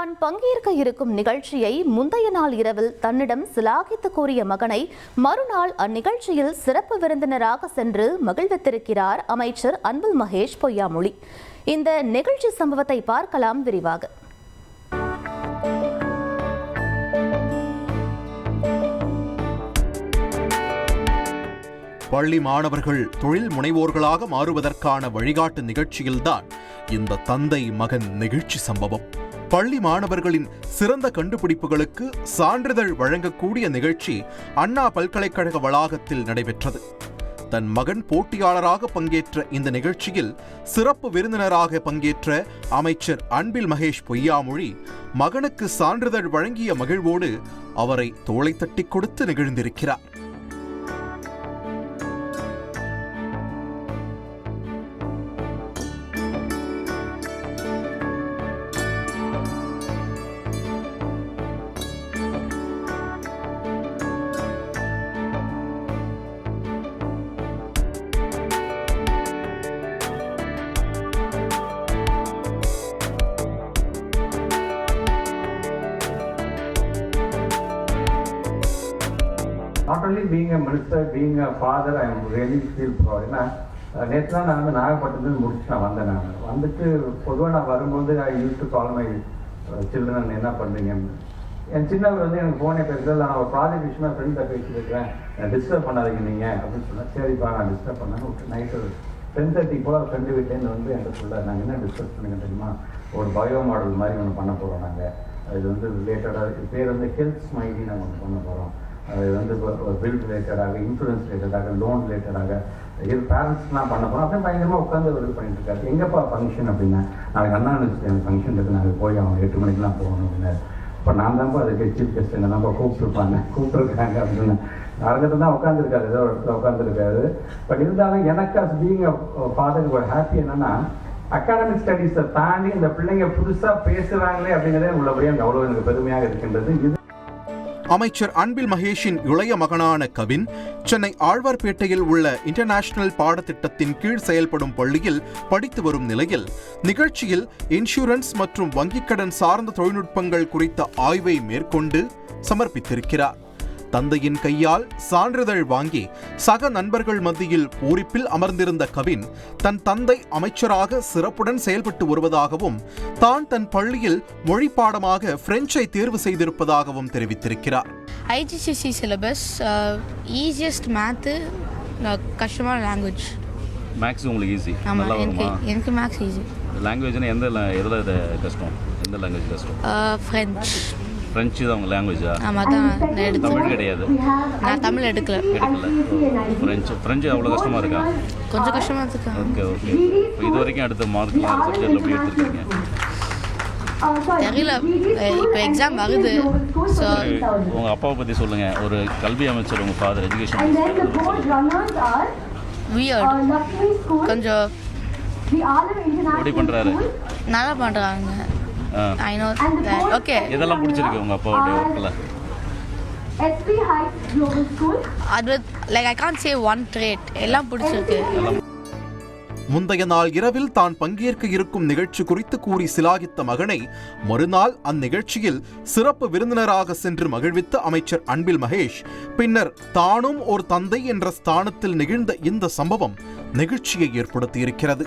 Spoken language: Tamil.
தான் பங்கேற்க இருக்கும் நிகழ்ச்சியை முந்தைய நாள் இரவில் தன்னிடம் சிலாகித்து கூறிய மகனை மறுநாள் அந்நிகழ்ச்சியில் சிறப்பு விருந்தினராக சென்று மகிழ்வித்திருக்கிறார் அமைச்சர் அன்பில் மகேஷ் பொய்யாமொழி. இந்த நிகழ்ச்சி சம்பவத்தை பார்க்கலாம் விரிவாக. பள்ளி மாணவர்கள் தொழில் முனைவோர்களாக மாறுவதற்கான வழிகாட்டு நிகழ்ச்சியில்தான் இந்த தந்தை மகன் நிகழ்ச்சி சம்பவம். பள்ளி மாணவர்களின் சிறந்த கண்டுபிடிப்புகளுக்கு சான்றிதழ் வழங்கக்கூடிய நிகழ்ச்சி அண்ணா பல்கலைக்கழக வளாகத்தில் நடைபெற்றது. தன் மகன் போட்டியாளராக பங்கேற்ற இந்த நிகழ்ச்சியில் சிறப்பு விருந்தினராக பங்கேற்ற அமைச்சர் அன்பில் மகேஷ் பொய்யாமொழி மகனுக்கு சான்றிதழ் வழங்கிய மகிழ்வோடு அவரை தோளை தட்டிக் கொடுத்து நிகழ்ந்திருக்கிறார். Not only being a minister being a father I am really feel bro ஏன்னா நேற்று தான் நான் வந்து நாகப்பட்டினத்துலேருந்து முடிச்சு நான் வந்தேன் நான். வந்துட்டு பொதுவாக நான் வரும்போது I use to call my children என்ன பண்ணுறீங்கன்னு என் சின்னவர் வந்து எனக்கு ஃபோனே பேசுறது நான் ஒரு ப்ராஜெக்ட் விஷயமா ஃப்ரெண்ட்ஸை பேசியிருக்கிறேன் டிஸ்டர்ப் பண்ணாதீங்க நீங்கள் அப்படின்னு சொன்னேன் சரிப்பா நான் டிஸ்டர்ப் பண்ணேன் விட்டு நைட்டு டென் தேர்ட்டி போல் ஃப்ரெண்டு வீட்டிலேருந்து வந்து என்கிட்ட சொல்ல நாங்கள் என்ன டிஸ்கஸ் பண்ணுங்க தெரியுமா? ஒரு பயோ மாடல் மாதிரி ஒன்று பண்ண போகிறோம் நாங்கள் இது வந்து ரிலேட்டடாக பேர் வந்து ஹெல்த் ஸ்மைலி நாங்கள் ஒன்று பண்ண போகிறோம் அது வந்து பில் ரிலேட்டடாக இன்சூரன்ஸ் ரிலேட்டடாக லோன் ரிலேட்டடாக இது பேரண்ட்ஸ்லாம் பண்ண போகிறோம் அப்படியே பயங்கரமாக உட்காந்து ஒரு பண்ணிட்டு இருக்காரு. எங்கப்பா ஃபங்க்ஷன் அப்படின்னா நாளைக்கு அண்ணா எனக்கு ஃபங்க்ஷன் இருக்குது நாங்கள் போய் அவங்க எட்டு மணிக்கெலாம் போகணும் அப்படின்னாரு. இப்போ நான் தான்ப்பா அதுக்கு சீஃப் கெஸ்ட் என்ன தான்ப்பா கூப்பிட்டுருப்பாங்க. கூப்பிட்டுருக்காங்க அப்படின்னு. அரங்கத்தில் தான் உட்காந்துருக்காரு ஏதோ ஒரு இடத்துல உட்காந்துருக்காரு பட் இருந்தாலும் எனக்கு அஸ் பீங் ஃபாதருக்கு ஒரு ஹாப்பி என்னன்னா அகாடமிக் ஸ்டடீஸை தாண்டி இந்த பிள்ளைங்க புதுசாக பேசுகிறாங்களே அப்படிங்கிறதே உள்ளபடியாக அவ்வளோ எனக்கு பெருமையாக இருக்கின்றது. இது அமைச்சர் அன்பில் மகேஷின் இளைய மகனான கவின் சென்னை ஆழ்வார்பேட்டையில் உள்ள இன்டர்நேஷனல் பாடத்திட்டத்தின் கீழ் செயல்படும் பள்ளியில் படித்து வரும் நிலையில் நிகழ்ச்சியில் இன்சூரன்ஸ் மற்றும் வங்கிக் கடன் சார்ந்த தொழில்நுட்பங்கள் குறித்த ஆய்வை மேற்கொண்டு சமர்ப்பித்திருக்கிறார். தந்தையின் கையால் சான்றிதழ் வாங்கி சக நண்பர்கள் மத்தியில் பூரிப்பில் அமர்ந்திருந்த கவின் தன் தந்தை அமைச்சராக சிறப்புடன் செயல்பட்டு வருவதாகவும் தான் தன் பள்ளியில் மொழி பாடமாக பிரெஞ்சை தேர்வு செய்திருப்பதாகவும் தெரிவித்திருக்கிறார். ஐஜிசிசி சிலபஸ் ஈஸியஸ்ட் மேத்து கஷ்டமான லாங்குவேஜ் மேக்ஸ் உங்களுக்கு ஈஸி நல்லா வருமா? எனக்கு மேக்ஸ் ஈஸி லாங்குவேஜ்னா எந்த எதில் இது கஷ்டம்? எந்த லாங்குவேஜ் கஷ்டம்? ஃப்ரெஞ்ச் ஃப்ரெஞ்சு தான் உங்கள் லாங்குவேஜா ஆமாம் தான் நான் தமிழ் கிடையாது. நான் தமிழ் எடுக்கல. எடுக்கல. ஃப்ரெஞ்சு ஃப்ரெஞ்சு அவ்வளோ கஷ்டமாக இருக்கா? கொஞ்சம் கஷ்டமாக இருக்கா ஓகே ஓகே. இப்போ இது வரைக்கும் அடுத்த மார்க்லாம் சப்ஜெக்டில் எப்படி எடுத்துருக்கீங்க? தெரியல. இப்போ எக்ஸாம் வருது. ஸோ உங்கள் அப்பாவை பற்றி சொல்லுங்கள் ஒரு கல்வி அமைச்சர் உங்கள் ஃபாதர் எஜுகேஷன் வியர்ட் கொஞ்சம் எப்படி பண்ணுறாரு நல்லா பண்ணுறாங்க ஐ நோ ஓகே எதெல்லாம் பிடிச்சிருக்கு உங்கள் அப்பாவுடைய ஒர்க்கில் அது like I can say one trade எல்லாம் பிடிச்சிருக்கு. முந்தைய நாள் இரவில் தான் பங்கேற்க இருக்கும் நிகழ்ச்சி குறித்து கூறி சிலாகித்த மகனை மறுநாள் அந்நிகழ்ச்சியில் சிறப்பு விருந்தினராக சென்று மகிழ்வித்த அமைச்சர் அன்பில் மகேஷ். பின்னர் தானும் ஒரு தந்தை என்ற ஸ்தானத்தில் நிகழ்ந்த இந்த சம்பவம் நெகிழ்ச்சியை ஏற்படுத்தியிருக்கிறது.